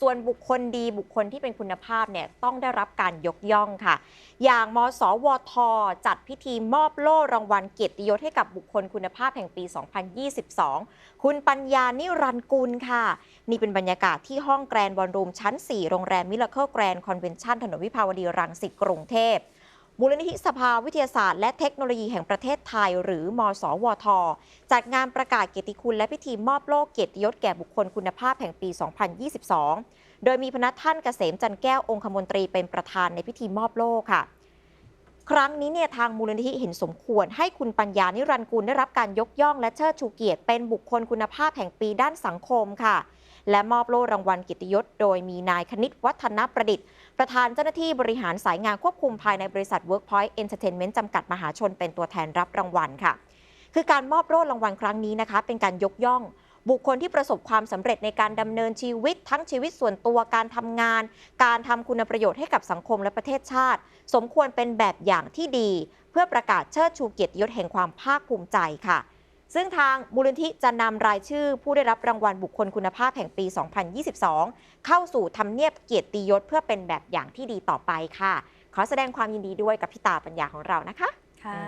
ส่วนบุคคลดีบุคคลที่เป็นคุณภาพเนี่ยต้องได้รับการยกย่องค่ะ อย่างมสวท จัดพิธีมอบโล่รางวัลเกียรติยศให้กับบุคคลคุณภาพแห่งปี 2022 คุณปัญญานิรันกุลค่ะ นี่เป็นบรรยากาศที่ห้องแกรนบอลรูมชั้น 4 โรงแรมมิลเลอร์แกรนคอนเวนชั่นถนนวิภาวดีรังสิตกรุงเทพ มูลนิธิสภาวิทยาศาสตร์และเทคโนโลยีแห่งประเทศไทย หรือมสวท จัดงานประกาศเกียรติคุณและพิธีมอบโล่เกียรติยศแก่บุคคลคุณภาพแห่งปี 2022 โดยมีพนักท่านเกษมจันแก้วองคมนตรีเป็นประธานในพิธีมอบโล่ค่ะ ครั้งนี้เนี่ยทางมูลนิธิเห็นสมควร ให้คุณปัญญานิรันกุลได้รับการยกย่องและเชิดชูเกียรติเป็นบุคคลคุณภาพแห่งปีด้านสังคมค่ะ และมอบโล่รางวัลกียรติยศ โดยมีนายคณิตวัฒนประดิษฐ์ ประธานเจ้าหน้าที่บริหารสายงานควบคุมภายในบริษัท Workpoint Entertainment จำกัดมหาชนเป็นตัวแทนรับรางวัลค่ะ คือการมอบโล่รางวัลครั้งนี้นะคะ เป็นการยกย่อง บุคคลที่ประสบความสำเร็จในการดำเนินชีวิตทั้งชีวิตส่วนตัวการทำงาน การทำคุณประโยชน์ให้กับสังคมและประเทศชาติ สมควรเป็นแบบอย่างที่ดี เพื่อประกาศเชิดชูเกียรติยศแห่งความภาคภูมิใจค่ะ ซึ่งทางมูลนิธิจะนำรายชื่อ ผู้ได้รับรางวัลบุคคลคุณภาพแห่งปี 2022 เข้าสู่ทำเนียบเกียรติยศเพื่อเป็นแบบอย่างที่ดีต่อไปค่ะ ขอแสดงความยินดีด้วยกับพี่ตาปัญญาของเรานะคะ ค่ะ